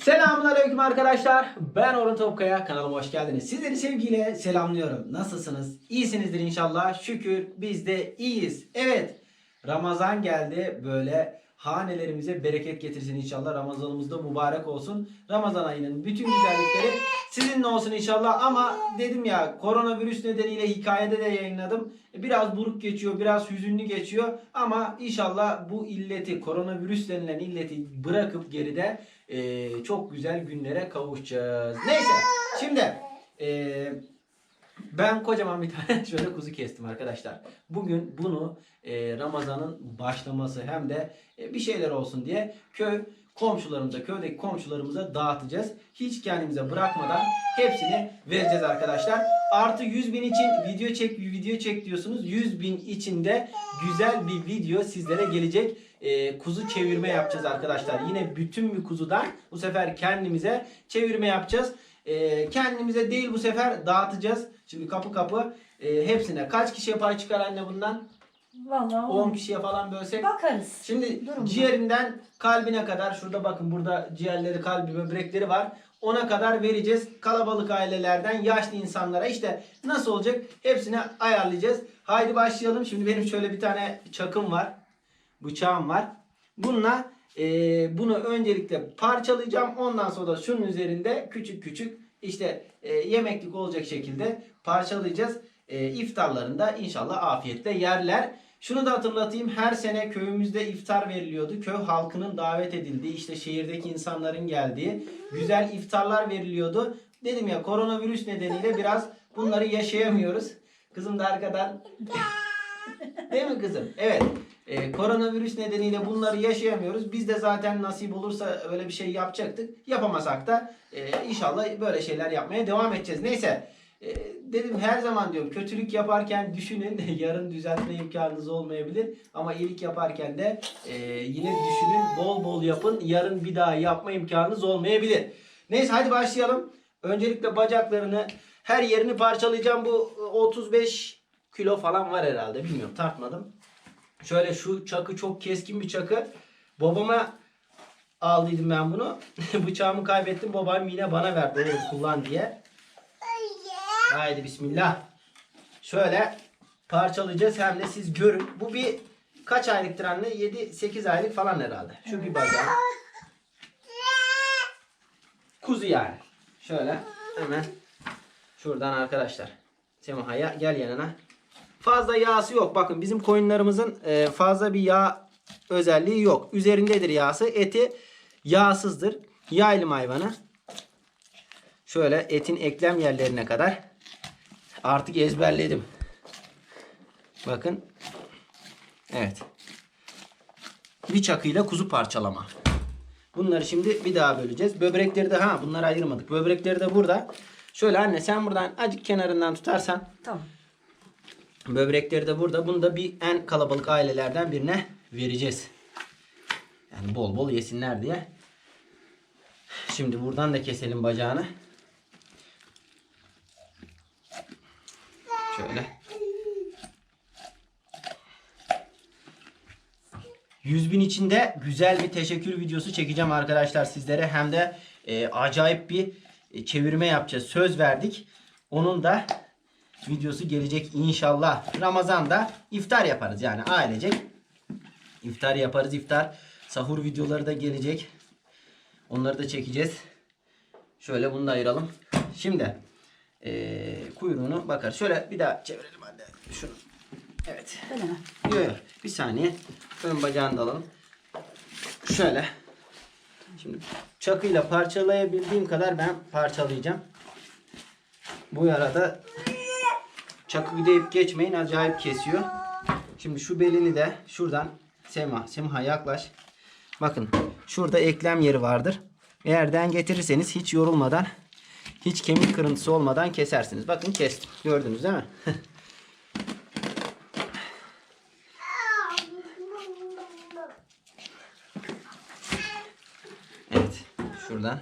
Selamünaleyküm arkadaşlar. Ben Orhun Topkaya. Kanalıma hoş geldiniz. Sizleri sevgiyle selamlıyorum. Nasılsınız? İyisinizdir inşallah. Şükür biz de iyiyiz. Evet. Ramazan geldi. Böyle hanelerimize bereket getirsin inşallah. Ramazanımız da mübarek olsun. Ramazan ayının bütün güzellikleri sizinle olsun inşallah. Ama dedim ya koronavirüs nedeniyle hikayede de yayınladım. Biraz buruk geçiyor, biraz hüzünlü geçiyor. Ama inşallah bu illeti, koronavirüs denilen illeti bırakıp geride e, çok güzel günlere kavuşacağız. Neyse şimdi e, ben kocaman bir tane şöyle kuzu kestim arkadaşlar. Bugün bunu e, Ramazan'ın başlaması hem de e, bir şeyler olsun diye köy komşularımıza, köydeki komşularımıza dağıtacağız. Hiç kendimize bırakmadan hepsini vereceğiz arkadaşlar. Artı 100 bin için video çek, video çek diyorsunuz. 100 bin içinde güzel bir video sizlere gelecek. E, kuzu çevirme yapacağız arkadaşlar. Yine bütün bir kuzudan bu sefer kendimize çevirme yapacağız. E, kendimize değil bu sefer dağıtacağız. Şimdi kapı kapı e, hepsine kaç kişiye pay çıkar anne bundan? Vallahi 10 kişiye falan bölsek. bakarız. Şimdi Durumda. ciğerinden kalbine kadar şurada bakın burada ciğerleri, kalbi, böbrekleri var. Ona kadar vereceğiz. Kalabalık ailelerden yaşlı insanlara işte nasıl olacak hepsini ayarlayacağız. Haydi başlayalım. Şimdi benim şöyle bir tane çakım var. Bıçağım var. Bununla e, bunu öncelikle parçalayacağım. Ondan sonra da şunun üzerinde küçük küçük işte e, yemeklik olacak şekilde parçalayacağız. E, iftarlarında inşallah afiyetle yerler. Şunu da hatırlatayım. Her sene köyümüzde iftar veriliyordu. Köy halkının davet edildiği, işte şehirdeki insanların geldiği güzel iftarlar veriliyordu. Dedim ya koronavirüs nedeniyle biraz bunları yaşayamıyoruz. Kızım da arkadan Değil mi kızım? Evet. Ee, koronavirüs nedeniyle bunları yaşayamıyoruz. Biz de zaten nasip olursa öyle bir şey yapacaktık. Yapamasak da e, inşallah böyle şeyler yapmaya devam edeceğiz. Neyse. e, dedim her zaman diyorum kötülük yaparken düşünün yarın düzeltme imkanınız olmayabilir. Ama iyilik yaparken de e, yine düşünün bol bol yapın. Yarın bir daha yapma imkanınız olmayabilir. Neyse hadi başlayalım. Öncelikle bacaklarını her yerini parçalayacağım. Bu 35 kilo falan var herhalde. Bilmiyorum tartmadım. Şöyle şu çakı çok keskin bir çakı. Babama aldıydım ben bunu. Bıçağımı kaybettim. Babam yine bana verdi. Oğlum kullan diye. Haydi bismillah. Şöyle parçalayacağız hem de siz görün. Bu bir kaç aylıktır anne? 7-8 aylık falan herhalde. Şu bir bacağı. Kuzu yani. Şöyle hemen şuradan arkadaşlar. Semaha'ya gel yanına. Fazla yağsı yok. Bakın bizim koyunlarımızın e, fazla bir yağ özelliği yok. Üzerindedir yağsı. Eti yağsızdır. Yaylım hayvanı. Şöyle etin eklem yerlerine kadar artık ezberledim. Bakın. Evet. Bir çakıyla kuzu parçalama. Bunları şimdi bir daha böleceğiz. Böbrekleri de ha bunları ayırmadık. Böbrekleri de burada. Şöyle anne sen buradan acık kenarından tutarsan Tamam. Böbrekleri de burada. Bunu da bir en kalabalık ailelerden birine vereceğiz. Yani bol bol yesinler diye. Şimdi buradan da keselim bacağını. Şöyle. 100 bin içinde güzel bir teşekkür videosu çekeceğim arkadaşlar sizlere. Hem de e, acayip bir e, çevirme yapacağız. Söz verdik. Onun da videosu gelecek inşallah. Ramazan'da iftar yaparız yani ailecek. İftar yaparız iftar. Sahur videoları da gelecek. Onları da çekeceğiz. Şöyle bunu da ayıralım. Şimdi eee, kuyruğunu bakar. Şöyle bir daha çevirelim hadi. Şunu. Evet. Öyle mi? Yok yok. Bir saniye. Ön bacağını da alalım. Şöyle. Şimdi çakıyla parçalayabildiğim kadar ben parçalayacağım. Bu arada çakı deyip geçmeyin acayip kesiyor. Şimdi şu belini de şuradan Sema, Semha yaklaş. Bakın şurada eklem yeri vardır. Eğer den getirirseniz hiç yorulmadan hiç kemik kırıntısı olmadan kesersiniz. Bakın kestim. Gördünüz değil mi? Evet. Şuradan.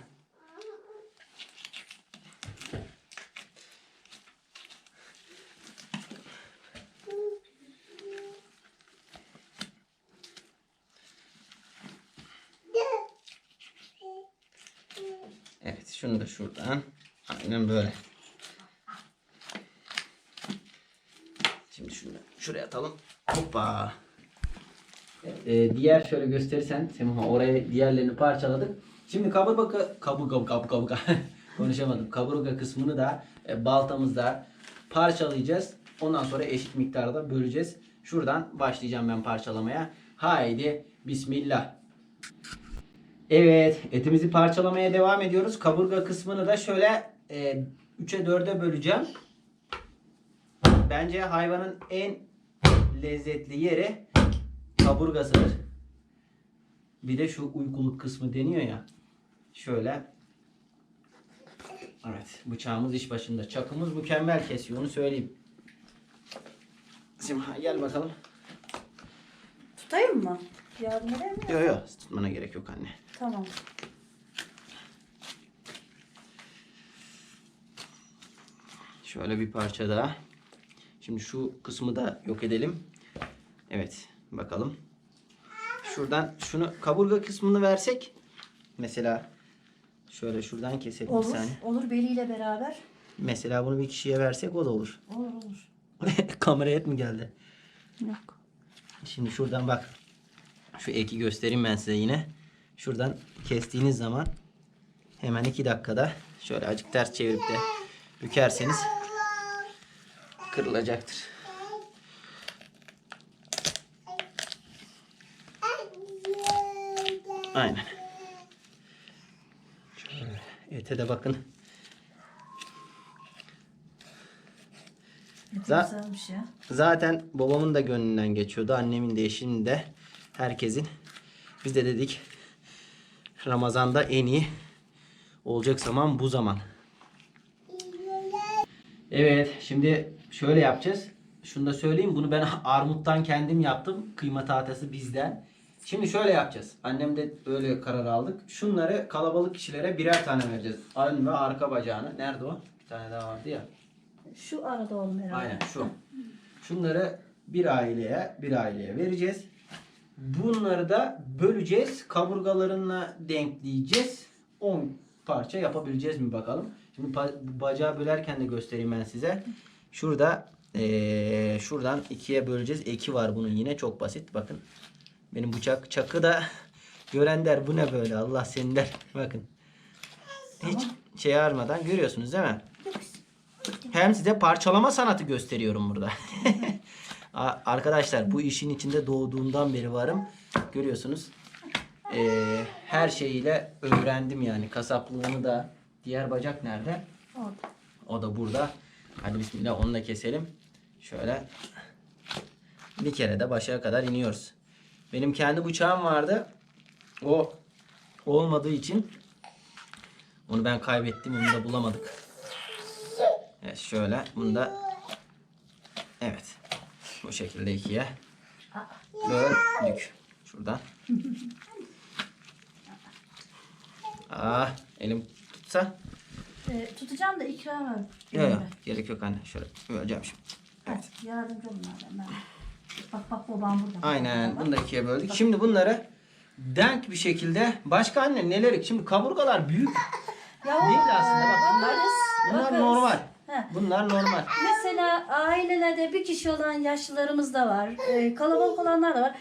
Evet şunu da şuradan. Aynen böyle. Şimdi şunu şuraya atalım. Hoppa. Ee, diğer şöyle gösterirsen Semha oraya diğerlerini parçaladık. Şimdi kaburga kaburga kaburga kaburga konuşamadım. Kaburga kısmını da e, baltamızda parçalayacağız. Ondan sonra eşit miktarda böleceğiz. Şuradan başlayacağım ben parçalamaya. Haydi bismillah. Evet etimizi parçalamaya devam ediyoruz. Kaburga kısmını da şöyle e, 3'e 4'e böleceğim. Bence hayvanın en lezzetli yeri kaburgasıdır. Bir de şu uykuluk kısmı deniyor ya. Şöyle. Evet bıçağımız iş başında. Çakımız mükemmel kesiyor onu söyleyeyim. Simha gel bakalım. Tutayım mı? Yardım edeyim mi? Yok yok tutmana gerek yok anne. Tamam. Şöyle bir parça daha. Şimdi şu kısmı da yok edelim. Evet bakalım. Şuradan şunu kaburga kısmını versek. Mesela şöyle şuradan keselim bir Olur. saniye. Olur beliyle beraber. Mesela bunu bir kişiye versek o da olur. Olur olur. Kameraya et mi geldi? Yok. Şimdi şuradan bak. Şu eki göstereyim ben size yine. Şuradan kestiğiniz zaman hemen iki dakikada şöyle acık ters çevirip de bükerseniz kırılacaktır. Aynen. Şöyle ete de bakın. Za-. Zaten babamın da gönlünden geçiyordu. Annemin de eşinin de herkesin. Biz de dedik Ramazan'da en iyi olacak zaman bu zaman. Evet şimdi şöyle yapacağız. Şunu da söyleyeyim. Bunu ben armuttan kendim yaptım. Kıyma tahtası bizden. Şimdi şöyle yapacağız. Annem de öyle karar aldık. Şunları kalabalık kişilere birer tane vereceğiz. Ön ve arka bacağını. Nerede o? Bir tane daha vardı ya. Şu arada herhalde. Aynen şu. Şunları bir aileye, bir aileye vereceğiz. Bunları da böleceğiz. Kaburgalarına denkleyeceğiz. 10 parça yapabileceğiz mi bakalım. Şimdi bacağı bölerken de göstereyim ben size. Şurada eee, şuradan ikiye böleceğiz. Eki var bunun yine çok basit. Bakın. Benim bıçak çakı da gören der bu ne böyle Allah seni der. Bakın. Hiç şey ağırmadan görüyorsunuz değil mi? Hem size parçalama sanatı gösteriyorum burada. Arkadaşlar bu işin içinde doğduğumdan beri varım. Görüyorsunuz. Ee, her şeyiyle öğrendim yani. Kasaplığını da. Diğer bacak nerede? Orada. O da burada. Hadi bismillah onu da keselim. Şöyle. Bir kere de başa kadar iniyoruz. Benim kendi bıçağım vardı. O olmadığı için onu ben kaybettim. Onu da bulamadık. Evet şöyle. Bunu da evet. Bu şekilde ikiye böldük. Şuradan. Ah elim tutsa. Ee, tutacağım da ikram var. Yok yok gerek yok anne. Şöyle böleceğim şimdi. Evet. Yardımcı olun madem ben. Bak bak babam burada. Aynen. Bak. Bunu da ikiye böldük. Şimdi bunları denk bir şekilde başka anne neleri? Şimdi kaburgalar büyük. Ya Değil aslında bak bunlar, bakarız, bunlar bakarız. normal. Bunlar normal. Mesela ailelerde bir kişi olan yaşlılarımız da var. Ee, kalabalık olanlar da var.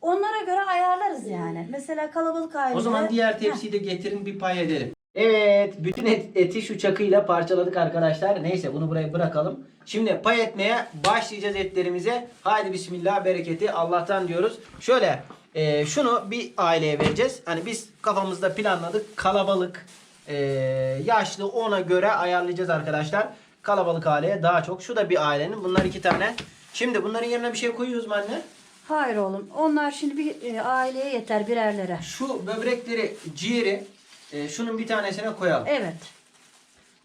Onlara göre ayarlarız yani. Mesela kalabalık aile. O zaman diğer tepsiyi de getirin bir pay edelim. Evet, bütün et- eti şu çakıyla parçaladık arkadaşlar. Neyse bunu buraya bırakalım. Şimdi pay etmeye başlayacağız etlerimize. Haydi bismillah bereketi Allah'tan diyoruz. Şöyle e, şunu bir aileye vereceğiz. Hani biz kafamızda planladık. Kalabalık, e, yaşlı ona göre ayarlayacağız arkadaşlar. Kalabalık aileye daha çok. Şu da bir ailenin. Bunlar iki tane. Şimdi bunların yerine bir şey koyuyoruz mu anne? Hayır oğlum. Onlar şimdi bir e, aileye yeter birerlere. Şu böbrekleri, ciğeri e, şunun bir tanesine koyalım. Evet.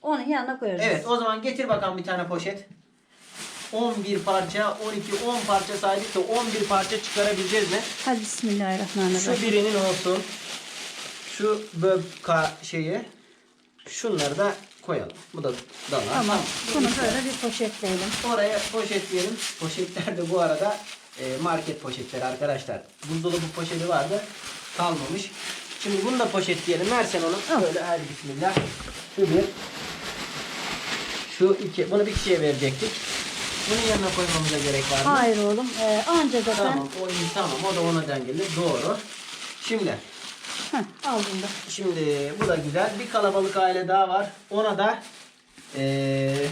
Onun yanına koyarız. Evet o zaman getir bakalım bir tane poşet. 11 parça, 12, 10 parça saydık da 11 parça çıkarabileceğiz mi? Hadi Şu bismillahirrahmanirrahim. birinin olsun. Şu böbka şeyi. Şunları da koyalım. Bu da dana. Tamam. Bunu böyle bir poşetleyelim. Oraya poşetleyelim. Poşetler de bu arada e, market poşetleri arkadaşlar. Buzdolabı poşeti vardı. Kalmamış. Şimdi bunu da poşetleyelim. Versen onu. Al. Böyle hadi bismillah. Şu bir. Şu iki. Bunu bir kişiye verecektik. Bunun yanına koymamıza gerek var mı? Hayır oğlum. Ee, anca zaten. Tamam o iyi tamam o da ona dengeli doğru. Şimdi Heh, al bunu da. şimdi bu da güzel bir kalabalık aile daha var. Ona da eee,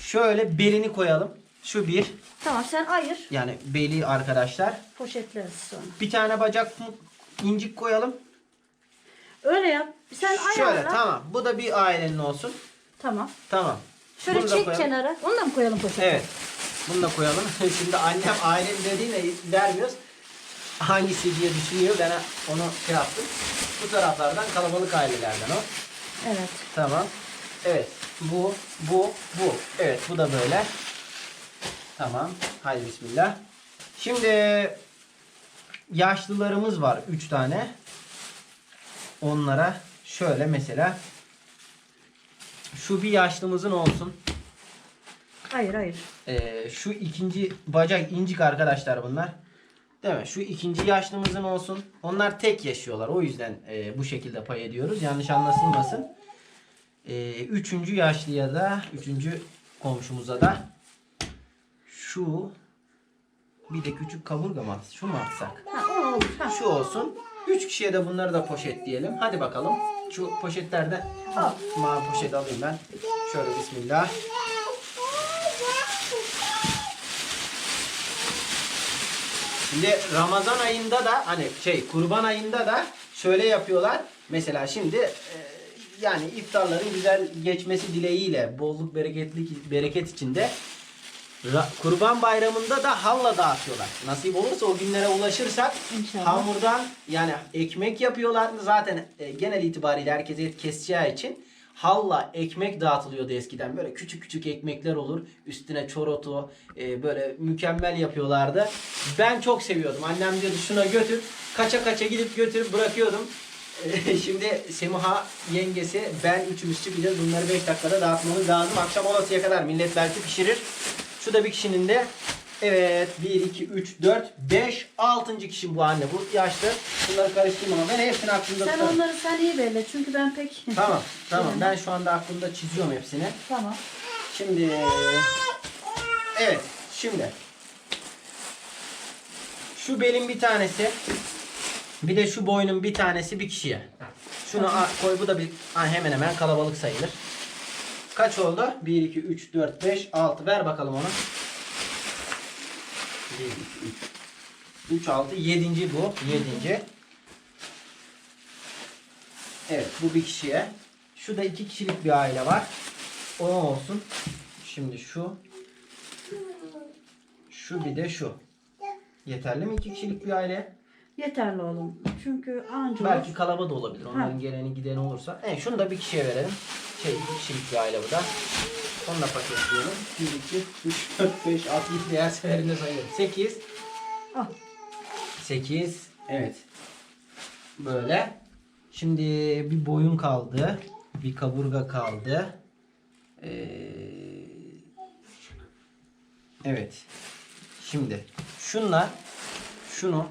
şöyle belini koyalım. Şu bir Tamam sen ayır. yani beli arkadaşlar. Poşetleriz sonra. Bir tane bacak incik koyalım. Öyle yap. Sen ayarla. Şöyle tamam. Bu da bir ailenin olsun. Tamam. Tamam. Şöyle Bunu çek koyalım. kenara. Onu da mı koyalım poşete? Evet. Bunu da koyalım. Şimdi annem ailem dediğine vermiyoruz. Hangisi diye düşünüyor. Ben onu şey yaptım. Bu taraflardan kalabalık ailelerden o. Evet. Tamam. Evet. Bu, bu, bu. Evet bu da böyle. Tamam. Haydi bismillah. Şimdi yaşlılarımız var 3 tane. Onlara şöyle mesela şu bir yaşlımızın olsun. Hayır hayır. Ee, şu ikinci bacak incik arkadaşlar bunlar. Değil mi? Şu ikinci yaşlımızın olsun. Onlar tek yaşıyorlar. O yüzden e, bu şekilde pay ediyoruz. Yanlış anlaşılmasın. Ee, üçüncü yaşlıya da, üçüncü komşumuza da şu bir de küçük kaburga mı atsak? Şu mu atsak? Şu olsun. Üç kişiye de bunları da poşetleyelim. Hadi bakalım. Şu poşetlerde Al. mavi poşet alayım ben. Şöyle bismillah. Şimdi Ramazan ayında da hani şey kurban ayında da şöyle yapıyorlar. Mesela şimdi e, yani iftarların güzel geçmesi dileğiyle bolluk bereketlik bereket içinde Ra- Kurban bayramında da halla dağıtıyorlar. Nasip olursa o günlere ulaşırsak İnşallah. hamurdan yani ekmek yapıyorlar. Zaten e, genel itibariyle herkes et keseceği için halla ekmek dağıtılıyordu eskiden. Böyle küçük küçük ekmekler olur. Üstüne çorotu e, böyle mükemmel yapıyorlardı. Ben çok seviyordum. Annem diyordu şuna götür. Kaça kaça gidip götürüp bırakıyordum. E, Şimdi Semiha yengesi ben üçümüz çıkacağız. Bunları 5 dakikada dağıtmamız lazım. Akşam olasıya kadar millet belki pişirir. Şu da bir kişinin de evet 1, 2, 3, 4, 5, 6. kişi bu anne. Bu yaşlı. Bunları karıştırmam. Ben hepsini aklımda Sen tutarım. onları sen iyi belli. Çünkü ben pek... Tamam tamam ben şu anda aklımda çiziyorum hepsini. Tamam. Şimdi evet şimdi şu belin bir tanesi bir de şu boynun bir tanesi bir kişiye. Şunu a- koy bu da bir ha, hemen hemen kalabalık sayılır. Kaç oldu? 1 2 3 4 5 6 ver bakalım onu. 1 2 3 3 6 7. bu. 7. Evet bu bir kişiye. Şu da iki kişilik bir aile var. O olsun. Şimdi şu. Şu bir de şu. Yeterli mi iki kişilik bir aile? Yeterli oğlum. Çünkü anca Belki kalaba da olabilir. Onların Ha. geleni gideni olursa. Evet şunu da bir kişiye verelim. Şey iki kişilik bir aile bu da. Onu da paketliyorum. 1, 2, 3, 4, 5, 6, 7 diğer seferinde sayıyorum. 8. Al. 8. Evet. Böyle. Şimdi bir boyun kaldı. Bir kaburga kaldı. Ee, evet. Şimdi şunla şunu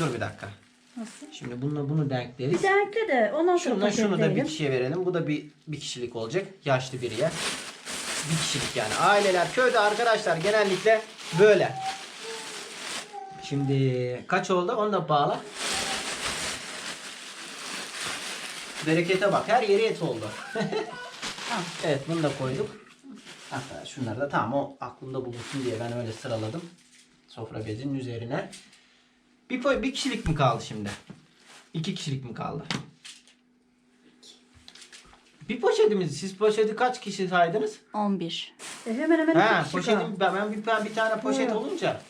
dur bir dakika. Nasıl? Şimdi bununla bunu denkleriz. Bir denkle de ondan sonra Şununla şunu da bir kişiye verelim. Bu da bir, bir kişilik olacak. Yaşlı biriye. Bir kişilik yani. Aileler köyde arkadaşlar genellikle böyle. Şimdi kaç oldu? Onu da bağla. Berekete bak. Her yeri et oldu. Evet bunu da koyduk. Hatta şunları da tamam o aklımda bulunsun diye ben öyle sıraladım. Sofra bezinin üzerine. Bir, bir kişilik mi kaldı şimdi? İki kişilik mi kaldı? Bir poşetimiz. Siz poşeti kaç kişi saydınız? 11. E hemen hemen Ha, iki kişi poşetim ben, ben bir, ben bir tane poşet Evet. olunca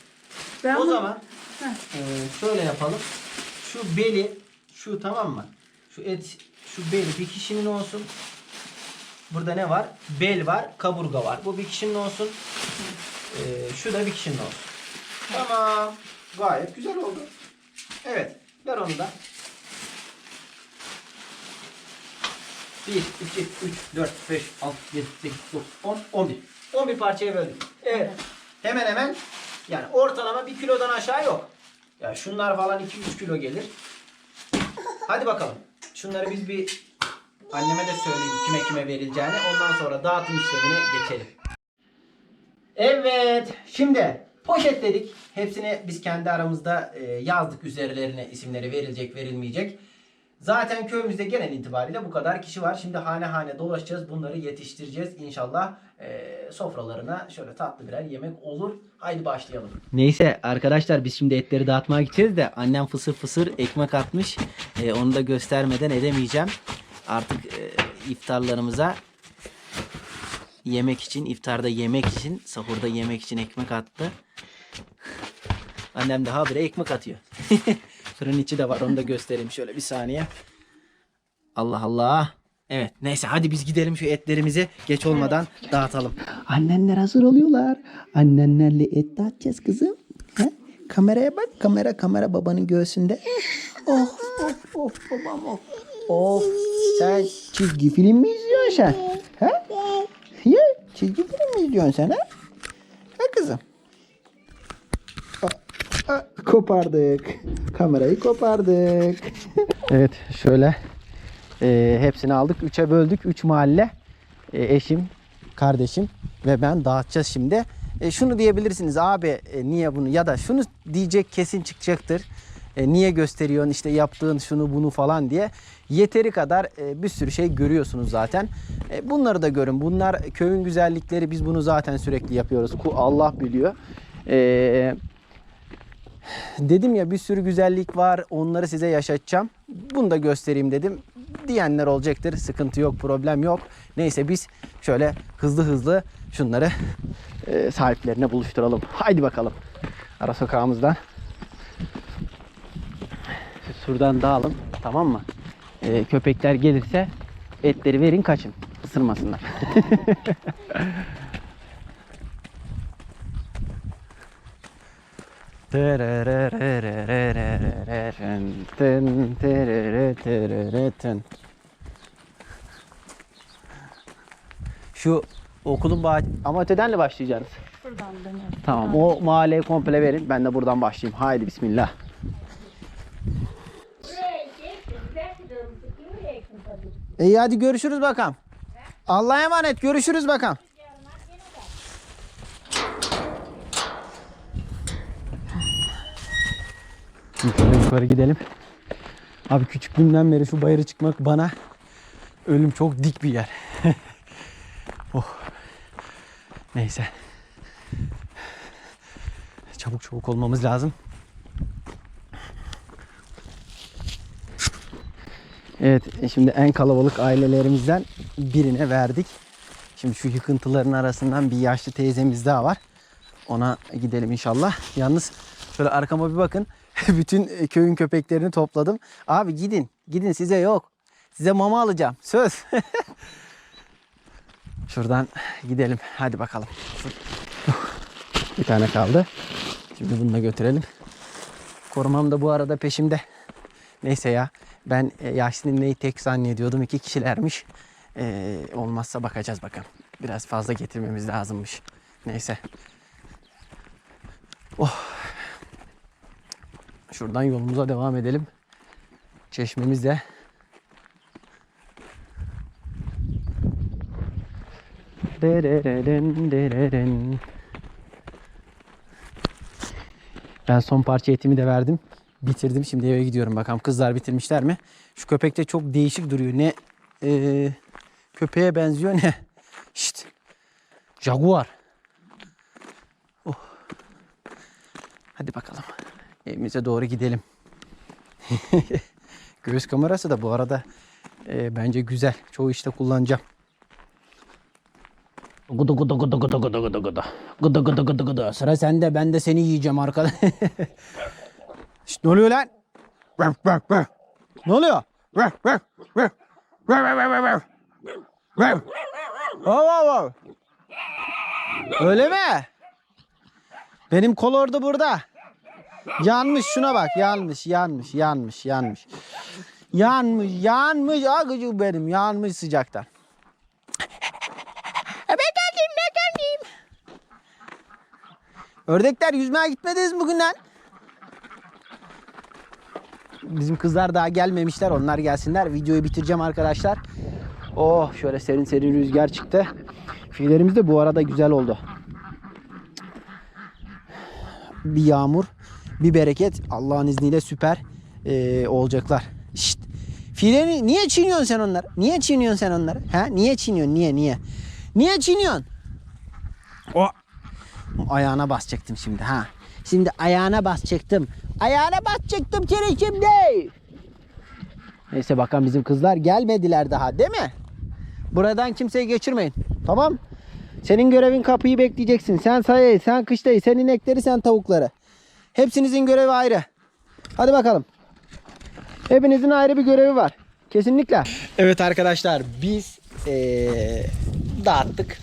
Ben o bunu- zaman Heh. e, şöyle yapalım. Şu beli şu tamam mı? Şu et şu beli bir kişinin olsun. Burada ne var? Bel var, kaburga var. Bu bir kişinin olsun. E, şu da bir kişinin olsun. Tamam. Gayet güzel oldu. Evet. Ver onu da. 1, 2, 3, 4, 5, 6, 7, 8, 9, 10, 11. 11 parçaya böldük. Evet. Hemen hemen yani ortalama 1 kilodan aşağı yok. Ya şunlar falan 2-3 kilo gelir. Hadi bakalım. Şunları biz bir anneme de söyleyeyim kime kime verileceğini. Ondan sonra dağıtım işlemine geçelim. Evet. Şimdi poşetledik. Hepsini biz kendi aramızda e, yazdık üzerlerine isimleri verilecek verilmeyecek. Zaten köyümüzde genel itibariyle bu kadar kişi var. Şimdi hane hane dolaşacağız. Bunları yetiştireceğiz. İnşallah e, sofralarına şöyle tatlı birer yemek olur. Haydi başlayalım. Neyse arkadaşlar biz şimdi etleri dağıtmaya gideceğiz de annem fısır fısır ekmek atmış. E, onu da göstermeden edemeyeceğim. Artık e, iftarlarımıza yemek için, iftarda yemek için, sahurda yemek için ekmek attı. Annem de habire ekmek atıyor. Fırın içi de var onu da göstereyim şöyle bir saniye. Allah Allah. Evet neyse hadi biz gidelim şu etlerimizi geç olmadan dağıtalım. Annenler hazır oluyorlar. Annenlerle et dağıtacağız kızım. He? Kameraya bak. Kamera kamera babanın göğsünde. Oh of of babam of. Of sen çizgi film mi izliyorsun sen? He? Ya çizgi film mi izliyorsun sen ha? Ha kopardık. Kamerayı kopardık. Evet şöyle e, hepsini aldık. Üçe böldük. Üç mahalle. E, eşim, kardeşim ve ben dağıtacağız şimdi. E, şunu diyebilirsiniz abi e, niye bunu ya da şunu diyecek kesin çıkacaktır. E, niye gösteriyorsun işte yaptığın şunu bunu falan diye. Yeteri kadar e, bir sürü şey görüyorsunuz zaten. E, bunları da görün. Bunlar köyün güzellikleri. Biz bunu zaten sürekli yapıyoruz. Allah biliyor. Eee Dedim ya bir sürü güzellik var. Onları size yaşatacağım. Bunu da göstereyim dedim. Diyenler olacaktır. Sıkıntı yok, problem yok. Neyse biz şöyle hızlı hızlı şunları e, sahiplerine buluşturalım. Haydi bakalım. Ara sokağımızdan. Şuradan dağılın. Tamam mı? E, köpekler gelirse etleri verin kaçın. Isırmasınlar. Şu okulun bah ama öteden de başlayacağız. Buradan dönelim. Tamam o mahalleyi komple verin. Ben de buradan başlayayım. Haydi bismillah. İyi hadi görüşürüz bakalım. Allah'a emanet görüşürüz bakalım. Yukarı yukarı gidelim. Abi küçüklüğümden beri şu bayırı çıkmak bana ölüm çok dik bir yer. oh. Neyse. Çabuk çabuk olmamız lazım. Evet şimdi en kalabalık ailelerimizden birine verdik. Şimdi şu yıkıntıların arasından bir yaşlı teyzemiz daha var. Ona gidelim inşallah. Yalnız şöyle arkama bir bakın. Bütün e, köyün köpeklerini topladım. Abi gidin. Gidin size yok. Size mama alacağım. Söz. Şuradan gidelim. Hadi bakalım. Bir tane kaldı. Şimdi bunu da götürelim. Korumam da bu arada peşimde. Neyse ya. Ben e, yaşlı nineyi tek zannediyordum. İki kişilermiş. Ee, olmazsa bakacağız bakalım. Biraz fazla getirmemiz lazımmış. Neyse. Oh. Şuradan yolumuza devam edelim. Çeşmemiz de. Ben son parça etimi de verdim. Bitirdim. Şimdi eve gidiyorum bakalım. Kızlar bitirmişler mi? Şu köpek de çok değişik duruyor. Ne eee, köpeğe benziyor ne? Şşt. Jaguar. Oh. Hadi bakalım. Evimize doğru gidelim. Göğüs kamerası da bu arada eee, bence güzel. Çoğu işte kullanacağım. Gıdı gıdı gıdı gıdı gıdı gıdı gıdı. Gıdı gıdı gıdı gıdı. Sıra sende ben de seni yiyeceğim arkada. Şşt, ne oluyor lan? Ne oluyor? Öyle mi? Benim kol orada burada. Yanmış şuna bak. Yanmış, yanmış, yanmış, yanmış. Yanmış, yanmış. Agıcık benim. Yanmış sıcaktan. E ben geldim, ben geldim. Ördekler yüzmeye gitmediniz bugün lan. bizim kızlar daha gelmemişler. Onlar gelsinler. Videoyu bitireceğim arkadaşlar. Oh şöyle serin serin rüzgar çıktı. Filerimiz de bu arada güzel oldu. Bir yağmur, bir bereket. Allah'ın izniyle süper ee, olacaklar. Şşt. Filerini niye çiğniyorsun sen onları? Niye çiğniyorsun sen onları? Ha? Niye çiğniyorsun? Niye? Niye? Niye çiğniyorsun? O ayağına basacaktım şimdi ha. Şimdi ayağına basacaktım. Ayağına basacaktım kere şimdi. Neyse bakalım bizim kızlar gelmediler daha değil mi? Buradan kimseyi geçirmeyin. Tamam? Senin görevin kapıyı bekleyeceksin. Sen sayıyı, sen kışlayı, sen inekleri, sen tavukları. Hepsinizin görevi ayrı. Hadi bakalım. Hepinizin ayrı bir görevi var. Kesinlikle. Evet arkadaşlar biz eee, dağıttık.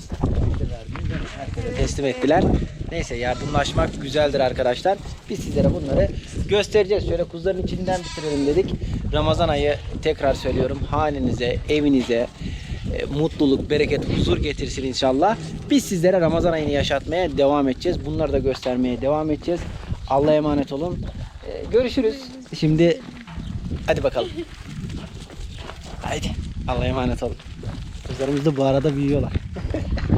Herkese teslim ettiler. Neyse yardımlaşmak güzeldir arkadaşlar. Biz sizlere bunları göstereceğiz. Şöyle kuzuların içinden bitirelim dedik. Ramazan ayı tekrar söylüyorum hanenize, evinize e, mutluluk, bereket, huzur getirsin inşallah. Biz sizlere Ramazan ayını yaşatmaya devam edeceğiz. Bunları da göstermeye devam edeceğiz. Allah'a emanet olun. E, görüşürüz. Şimdi hadi bakalım. Haydi. Allah'a emanet olun. Kızlarımız da bu arada büyüyorlar.